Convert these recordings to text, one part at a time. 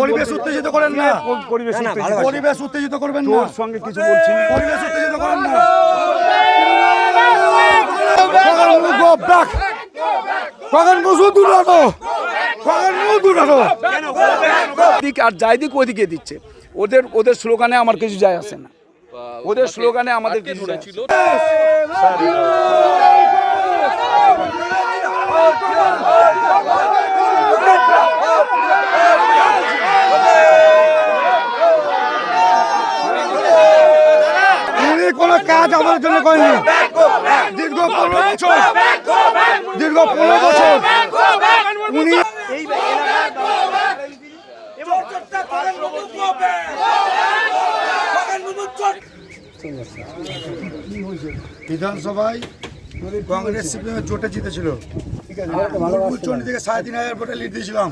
পরিবেশ উত্তেজিত করেন না। পরিবেশ উত্তেজিত। পরিবেশ উত্তেজিত করবেন না। তোর সঙ্গে কিছু বলছি পরিবেশ উত্তেজিত করেন না। দূরানো দিক আর যাই দিক ওদিকে দিচ্ছে। ওদের ওদের স্লোগানে আমার কিছু যায় আসে না। ওদের স্লোগানে আমাদের কিছু আসে কোনো কাজ আমাদের জন্য করেনি দীর্ঘ পনেরো বছর। দীর্ঘ পনেরো বছর। উনি বিধানসভায় কংগ্রেস সিপিএমের জোটে জিতেছিল। চন্ডী থেকে সাড়ে তিন হাজার ভোটে লিড দিয়েছিলাম।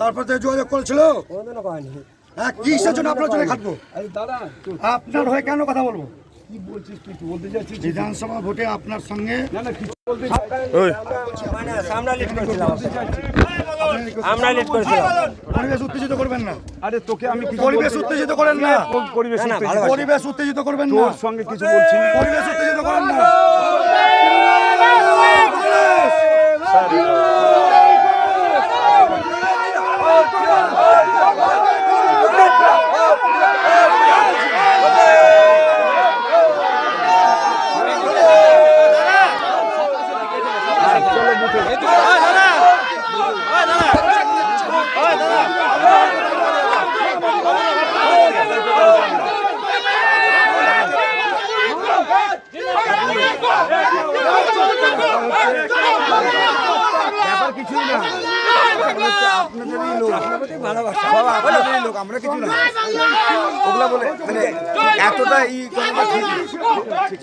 তারপর থেকে যোগাযোগ করেছিল? হ্যাঁ কিসের জন্য আপনার জন্য খাটবো? আপনার হয়ে কেন কথা বলব? বিধানসভা ভোটে আপনার সঙ্গে আমরা করেছিলাম। পরিবেশ উত্তেজিত করবেন না। আরে তোকে আমি পরিবেশ উত্তেজিত করেন না। পরিবেশ উত্তেজিত। পরিবেশ উত্তেজিত করবেন না। সঙ্গে কিছু বলছি পরিবেশ উত্তেজিত করেন না। ব্যাপার কিছুই না। আপনাদেরই লোক বাবা, আপনাদেরই লোক আমরা কিছু না। ওগুলা বলে মানে এতটা ই করাটা ঠিক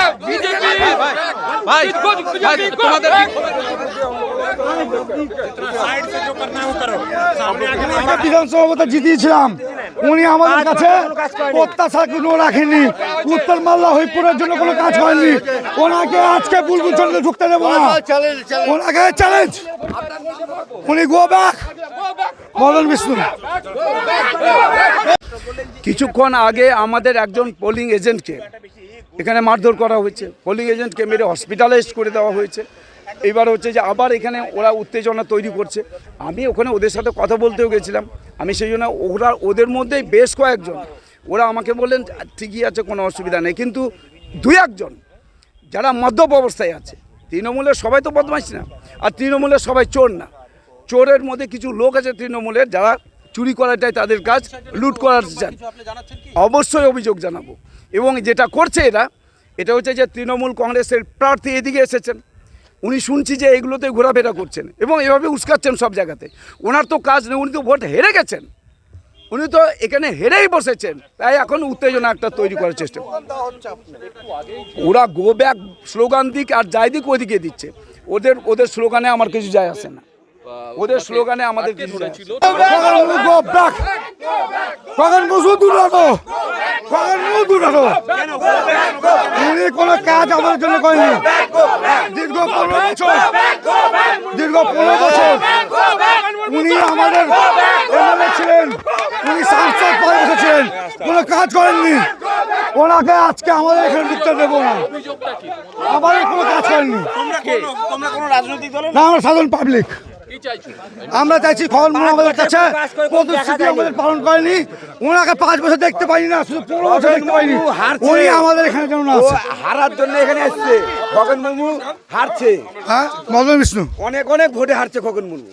ব্যবহারগুলো করতে আমরা বিধানসভা জিতিয়েছিলাম। উনি আমাদের কাছে প্রত্যাশা কোনো রাখেননি। উত্তর মাল্লা হরিপুরের জন্য কোনো কাজ করেননি। ওনাকে আজকে বুলবুল চন্দ্র ঢুকতে দেবো না। ওনাকে চ্যালেঞ্জ উনি গো ব্যাক মদন বিষ্ণু। কিছুক্ষণ আগে আমাদের একজন পোলিং এজেন্টকে এখানে মারধর করা হয়েছে। পোলিং এজেন্টকে মেরে হসপিটালাইজ করে দেওয়া হয়েছে। এবার হচ্ছে যে আবার এখানে ওরা উত্তেজনা তৈরি করছে। আমি ওখানে ওদের সাথে কথা বলতেও গেছিলাম। আমি সেই জন্য ওরা ওদের মধ্যেই বেশ কয়েকজন। ওরা আমাকে বললেন, ঠিকই আছে, কোনো অসুবিধা নেই। কিন্তু দুই একজন, যারা মদ্যপ অবস্থায় আছে, তৃণমূলের সবাই তো বদমাইশ না, আর তৃণমূলের সবাই চোর না। চোরের মধ্যে কিছু লোক আছে তৃণমূলের, যারা চুরি করাটাই তাদের কাজ লুট করার চান অবশ্যই অভিযোগ জানাব। এবং যেটা করছে এরা এটা হচ্ছে যে তৃণমূল কংগ্রেসের প্রার্থী এদিকে এসেছেন। উনি শুনছি যে এইগুলোতে ঘোরাফেরা করছেন এবং এভাবে উস্কাচ্ছেন সব জায়গাতে। ওনার তো কাজ নেই উনি তো ভোট হেরে গেছেন। উনি তো এখানে হেরেই বসেছেন। তাই এখন উত্তেজনা একটা তৈরি করার চেষ্টা ওরা গো ব্যাক স্লোগান দিক আর যাই দিক ওদিকে দিচ্ছে। ওদের ওদের স্লোগানে আমার কিছু যায় আসে না। ওদের স্লোগানে আমাদের দূরানো দূরানো উনি কোনো কাজ আমাদের জন্য করেনি দীর্ঘ পনেরো বছর দীর্ঘ পনেরো বছর উনি আমাদের এমএলএ ছিলেন উনি সাংসদ পদে বসেছিলেন কোনো কাজ করেননি ওনাকে আজকে আমাদের এখানে ঢুকতে দেবো না আমাদের কোনো কাজ করেননি না আমরা সাধারণ পাবলিক আমরা চাইছি ফল মুর্মু আমাদের কাছে প্রতিশ্রুতি আমাদের পালন করেনি। ওনাকে পাঁচ বছর দেখতে পাইনি না শুধু পনেরো বছর দেখতে পাইনি। উনি আমাদের এখানে কেন না হারার জন্য এখানে এসছে। খগন মুর্মু হারছে। হ্যাঁ মদন বিষ্ণু। অনেক অনেক ভোটে হারছে খগন মুর্মু